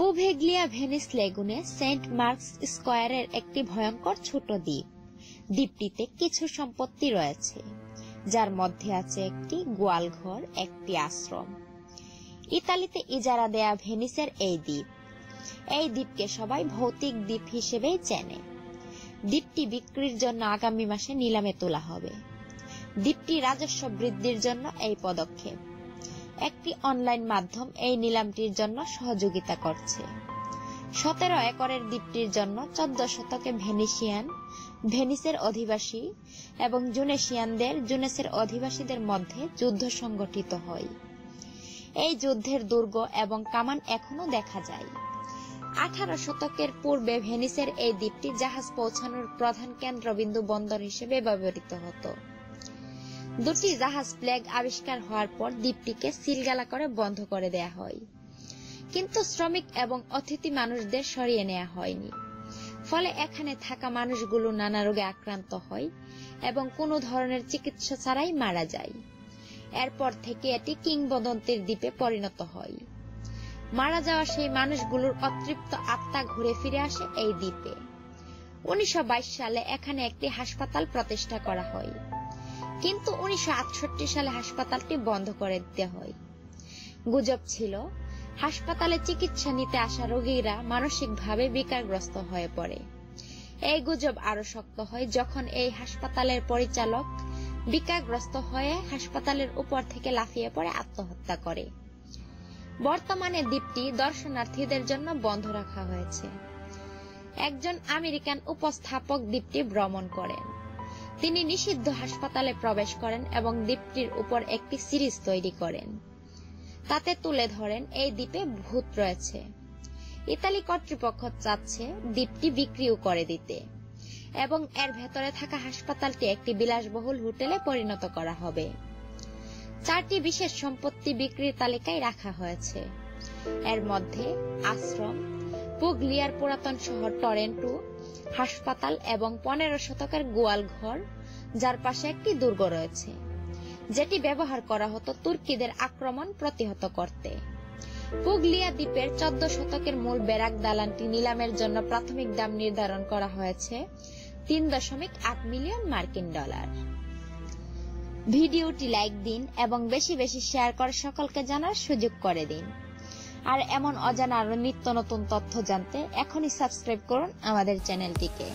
পুভেগলিয়া Venice লেগুনে Saint Mark's স্কয়ারের একটি ভয়ঙ্কর ছোট দ্বীপ। দ্বীপটিতে কিছু সম্পত্তি রয়েছে, যার মধ্যে আছে একটি গোয়ালঘর, একটি আশ্রম। ইতালিতে ইজারা দেয়া ভেনিসের এই দ্বীপ। এই দ্বীপকে সবাই ভৌতিক দ্বীপ হিসেবেই চেনে। দ্বীপটি বিক্রির জন্য আগামী মাসে নিলামে তোলা হবে। দ্বীপটি রাজস্ব বৃদ্ধির জন্য এই পদক্ষেপ। একটি অনলাইন মাধ্যম এই নিলামটির জন্য সহযোগিতা করছে। সতেরো একরের দ্বীপটির জন্য চোদ্দ শতকে ভেনিসিয়ান, ভেনিসের অধিবাসী এবং জুনেশিয়ানদের, জুনেসের অধিবাসীদের মধ্যে যুদ্ধ সংগঠিত হয়। এই যুদ্ধের দুর্গ এবং কামান এখনও দেখা যায়। আঠারো শতকের পূর্বে ভেনিসের এই দ্বীপটি জাহাজ পৌঁছানোর প্রধান কেন্দ্রবিন্দু বন্দর হিসেবে ব্যবহৃত হতো। দুটি জাহাজ প্লেগ আবিষ্কার হওয়ার পর দ্বীপটিকে সিলগালা করে বন্ধ করে দেয়া হয়। কিন্তু শ্রমিক এবং অতিথি মানুষদের সরিয়ে নেওয়া হয়নি। ফলে এখানে থাকা মানুষগুলো নানা রোগে আক্রান্ত হয় এবং কোনো ধরনের চিকিৎসা ছাড়াই মারা যায়। এরপর থেকে এটি কিংবদন্তির দ্বীপে পরিণত হয়। মারা যাওয়া সেই মানুষগুলোর অতৃপ্ত আত্মা ঘুরে ফিরে আসে এই দ্বীপে। উনিশশো বাইশ সালে এখানে একটি হাসপাতাল প্রতিষ্ঠা করা হয়। কিন্তু উনিশশো সালে হাসপাতালটি বন্ধ করে দিতে হয়। গুজব ছিল, হাসপাতালে চিকিৎসা নিতে আসা রোগীরা মানসিকভাবে বিকারগ্রস্ত হয়ে পড়ে। এই গুজব আরও শক্ত হয় যখন এই হাসপাতালের পরিচালক বিকারগ্রস্ত হয়ে হাসপাতালের উপর থেকে লাফিয়ে পড়ে আত্মহত্যা করে। বর্তমানে দ্বীপটি দর্শনার্থীদের জন্য বন্ধ রাখা হয়েছে। একজন আমেরিকান উপস্থাপক দ্বীপটি ভ্রমণ করেন। তিনি নিষিদ্ধ হাসপাতালে প্রবেশ করেন এবং দ্বীপটির উপর একটি সিরিজ তৈরি করেন। তাতে তুলে ধরেন এই দ্বীপে ভূত রয়েছে। ইতালি কর্তৃপক্ষ চাচ্ছে দ্বীপটি বিক্রিও করে দিতে এবং এর ভেতরে থাকা হাসপাতালটি একটি বিলাসবহুল হোটেলে পরিণত করা হবে। চারটি বিশেষ সম্পত্তি বিক্রির তালিকায় রাখা হয়েছে। এর মধ্যে আশ্রম, পুগলিয়ার পুরাতন শহর টরেন্টো, হাসপাতাল এবং পনেরো শতকের গোয়াল ঘর যার পাশে একটি দুর্গ রয়েছে, যেটি ব্যবহার করা হতো তুর্কিদের আক্রমণ প্রতিহত করতে। পুগলিয়া দ্বীপের চোদ্দ শতকের মূল ব্যারাক দালানটি নিলামের জন্য প্রাথমিক দাম নির্ধারণ করা হয়েছে তিন দশমিক আট মিলিয়ন মার্কিন ডলার। ভিডিওটি লাইক দিন এবং বেশি বেশি শেয়ার করে সকলকে জানার সুযোগ করে দিন। আর এমন অজানা আরও নিত্য নতুন তথ্য জানতে এখনই সাবস্ক্রাইব করুন আমাদের চ্যানেলটিকে।